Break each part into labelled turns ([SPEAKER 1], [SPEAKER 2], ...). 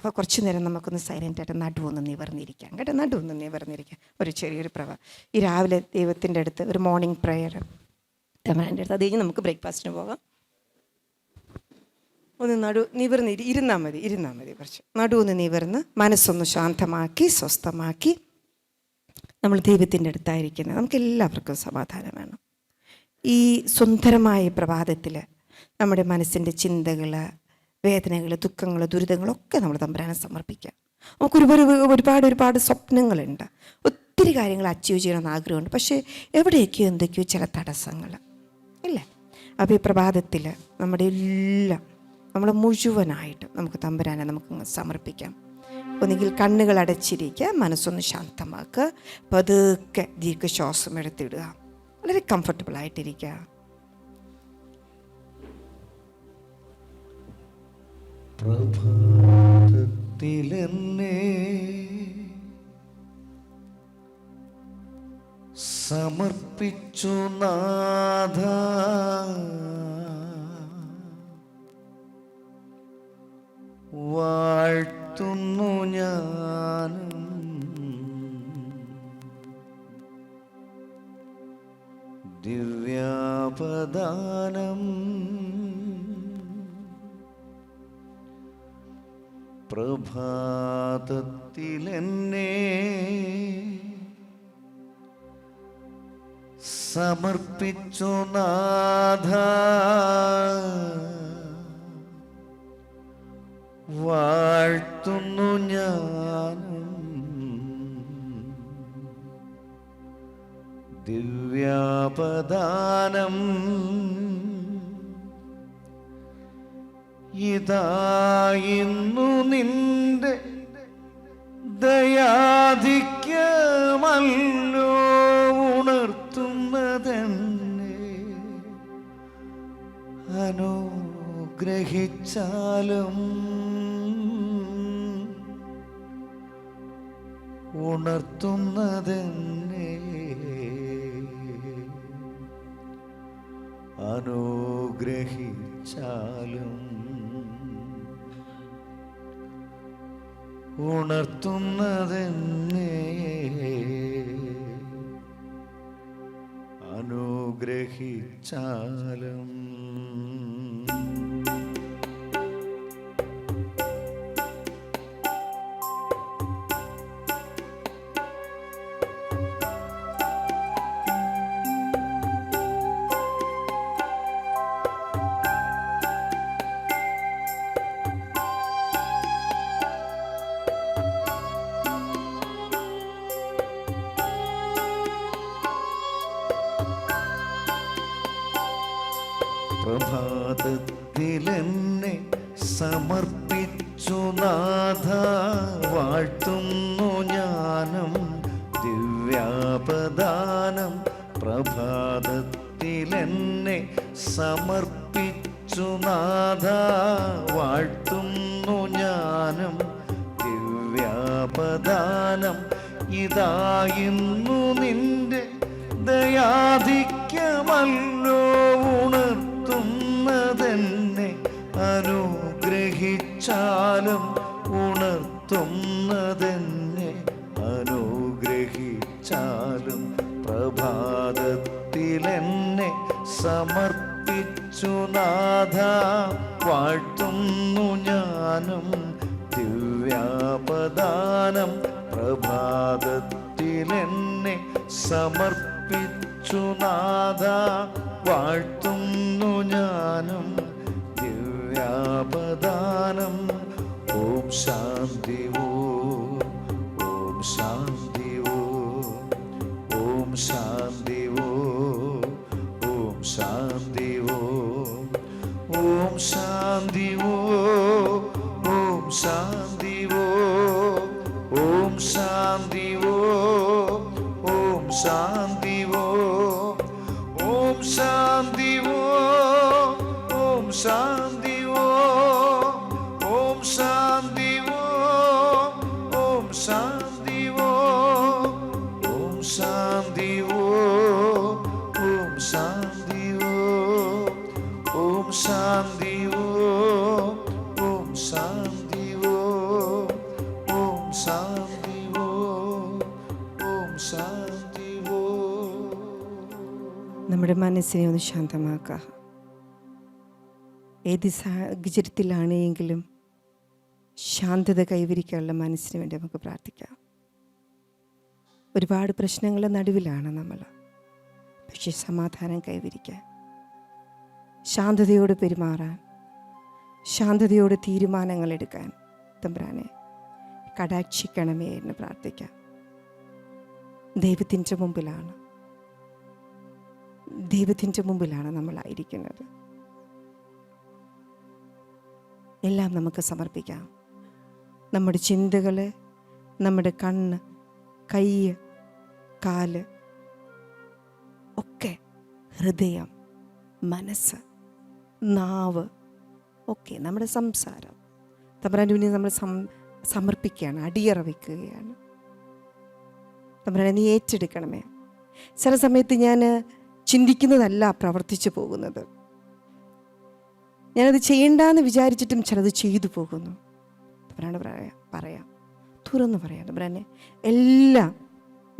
[SPEAKER 1] അപ്പോൾ കുറച്ച് നേരം നമുക്കൊന്ന് സൈലന്റായിട്ട് നടുവൊന്ന് നിവർന്നിരിക്കാം. കേട്ടോ? നടുവൊന്ന് നിവർന്നിരിക്കാം. ഒരു ചെറിയൊരു പ്രവ. ഈ രാവിലെ ദൈവത്തിന്റെ അടുത്ത് ഒരു മോർണിംഗ് പ്രെയർ തമിഴിന്റെ അടുത്ത്. അത് കഴിഞ്ഞ് നമുക്ക് ബ്രേക്ക്ഫാസ്റ്റിന് പോകാം. ഒന്ന് നടു നിവർന്ന് ഇരി- ഇരുന്നാൽ മതി ഇരുന്നാൽ മതി കുറച്ച്. നടു ഒന്ന് നിവർന്ന് മനസ്സൊന്ന് ശാന്തമാക്കി സ്വസ്ഥമാക്കി. നമ്മൾ ദൈവത്തിന്റെ അടുത്തായിരിക്കുന്നത് നമുക്ക് എല്ലാവർക്കും സമാധാനം വേണം. ഈ സുന്ദരമായ പ്രഭാതത്തിൽ നമ്മുടെ മനസ്സിന്റെ ചിന്തകൾ വേദനകൾ ദുഃഖങ്ങൾ ദുരിതങ്ങളൊക്കെ നമ്മൾ തമ്പരാനെ സമർപ്പിക്കാം. നമുക്ക് ഒരുപാട് ഒരുപാട് സ്വപ്നങ്ങളുണ്ട്. ഒത്തിരി കാര്യങ്ങൾ അച്ചീവ് ചെയ്യണമെന്ന് ആഗ്രഹമുണ്ട് പക്ഷേ എവിടെയൊക്കെയോ എന്തൊക്കെയോ ചില തടസ്സങ്ങൾ ഇല്ലേ? അപ്പോൾ ഈ പ്രഭാതത്തിൽ നമ്മുടെ എല്ലാം നമ്മൾ മുഴുവനായിട്ട് നമുക്ക് തമ്പരാനെ നമുക്ക് സമർപ്പിക്കാം. ഒന്നുകിൽ കണ്ണുകൾ അടച്ചിരിക്കുക മനസ്സൊന്ന് ശാന്തമാക്കുക പതുക്കെ ദീർഘശ്വാസം എടുത്തിടുക. വളരെ കംഫർട്ടബിൾ ആയിട്ടിരിക്കുക.
[SPEAKER 2] പ്രഭാതത്തിലെന്നെ സമർപ്പിച്ചു നാഥ. വാഴ്ത്തുന്നു ഞാനും. ദിവ്യാപദാനം പ്രഭാതത്തിലെന്നെ സമർപ്പിച്ചു നാഥ. വാഴ്ത്തുന്നു ഞാൻ ദിവ്യാപദാനം ഇതായിരുന്നു നിന്റെ ദയാധിക്യമല്ലോ ഉണർത്തുന്നതെന്നെ. അനുഗ്രഹിച്ചാലും ഉണർത്തുന്നതെന്നെ. ഉണർത്തുന്നതെന്നെ. അനുഗ്രഹിച്ചാലും പ്രഭാതത്തിലെന്നെ സമർപ്പിച്ചു നാഥ. വാഴ്ത്തുന്നു ജ്ഞാനം ദിവ്യാപദാനം. പ്രഭാതത്തിലെന്നെ സമർപ്പിച്ചു നാഥ. വാഴ്ത്തുന്നു ജ്ഞാനം ദിവ്യാപദാനം. ഇതായിരുന്നു നിന്റെ ദയാധിക്യമല്ലോ. സമർപ്പിച്ചു നാഥ വാഴ്ത്തുന്നു ഞാനും. ദിവ്യാപദാനം പ്രഭാതത്തിലെന്നെ സമർപ്പിച്ചു നാഥ വാഴ്ത്തുന്നു ഞാനും. ദിവ്യാപദാനം ഓം ശാന്തി ഓം ശാന്തി ഓം ശാന്തി சாந்தி ஓம் ஓம் சாந்தி ஓம் ஓம் சாந்தி ஓம் ஓம் சாந்தி ஓம் ஓம் சாந்தி ഓം ഓം ഓം
[SPEAKER 1] നമ്മുടെ മനസ്സിനെ ഒന്ന് ശാന്തമാക്കുക ഏത് സാഹചര്യത്തിലാണെങ്കിലും ശാന്തത കൈവരിക്കാനുള്ള മനസ്സിന് വേണ്ടി നമുക്ക് പ്രാർത്ഥിക്കാം. ഒരുപാട് പ്രശ്നങ്ങളുടെ നടുവിലാണ് നമ്മൾ. പക്ഷേ സമാധാനം കൈവരിക്കാൻ ശാന്തതയോട് പെരുമാറാൻ ശാന്തതയോട് തീരുമാനങ്ങൾ എടുക്കാൻ തമ്പുരാനെ കടാക്ഷിക്കണമേ എന്ന് പ്രാർത്ഥിക്കാം. ദൈവത്തിന്റെ മുമ്പിലാണ്. ദൈവത്തിന്റെ മുമ്പിലാണ് നമ്മളായിരിക്കുന്നത്. എല്ലാം നമുക്ക് സമർപ്പിക്കാം. നമ്മുടെ ചിന്തകൾ നമ്മുടെ കണ്ണ് കൈ കാൽ ഒക്കെ ഹൃദയം മനസ്സ് നാവ്. ഒക്കെ നമ്മുടെ സംസാരം. തമ്പുരാന്റെ മുന്നിൽ നമ്മൾ സം സമർപ്പിക്കുകയാണ് അടിയറ വയ്ക്കുകയാണ് തമ്പുരാനെ നീ ഏറ്റെടുക്കണമേ. ചില സമയത്ത് ഞാൻ ചിന്തിക്കുന്നതല്ല പ്രവർത്തിച്ചു പോകുന്നത്. ഞാനത് ചെയ്യണ്ടെന്ന് വിചാരിച്ചിട്ടും ചിലത് ചെയ്തു പോകുന്നു. തമ്പുരാനോട് പറയാം പറയാം. തുറന്ന് പറയാം തമ്പുരാനെ എല്ലാം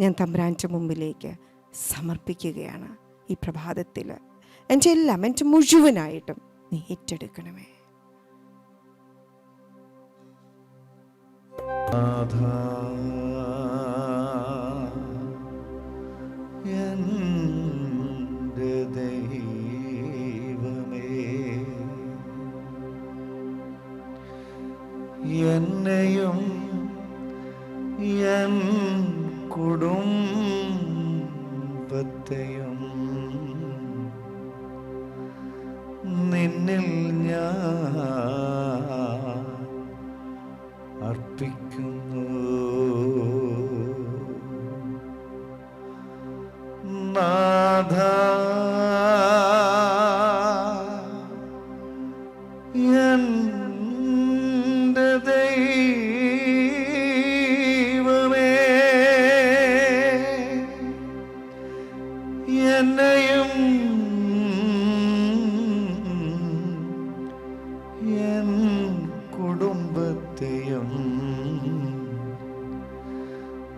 [SPEAKER 1] ഞാൻ തമ്പുരാന്റെ മുമ്പിലേക്ക് സമർപ്പിക്കുകയാണ് ഈ പ്രഭാതത്തിൽ. എന്റെ എല്ലാം എന്റെ മുഴുവനായിട്ടും നീ ഏറ്റെടുക്കണമേ.
[SPEAKER 2] എന്നെയും എൻ കുടുംബത്തെയും നിന്നിൽ ഞാൻ അർപ്പിക്കുന്നു.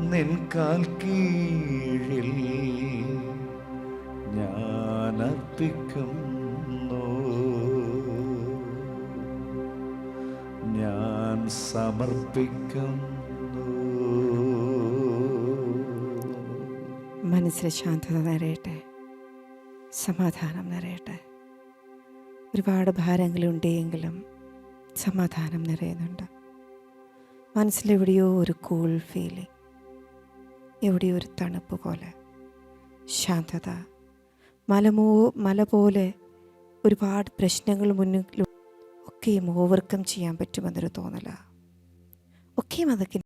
[SPEAKER 2] നിൻകാൽ കീഴിൽ ഞാൻ അർപ്പിക്കുന്നു. ഞാൻ സമർപ്പിക്കുന്നു.
[SPEAKER 1] മനസ്സിൽ ശാന്തത നിറയട്ടെ. സമാധാനം നിറയട്ടെ. ഒരുപാട് ഭാരങ്ങളുണ്ടെങ്കിലും സമാധാനം നിറയുന്നുണ്ട്. മനസ്സിലെവിടെയോ ഒരു കൂൾ ഫീലിംഗ് എവിടെയോ ഒരു തണുപ്പ് പോലെ. ശാന്തത. മലമോ മല പോലെ ഒരുപാട് പ്രശ്നങ്ങൾ മുന്നിൽ ഒക്കെയും ഓവർകം ചെയ്യാൻ പറ്റുമെന്നൊരു തോന്നല. ഒക്കെയും അതൊക്കെ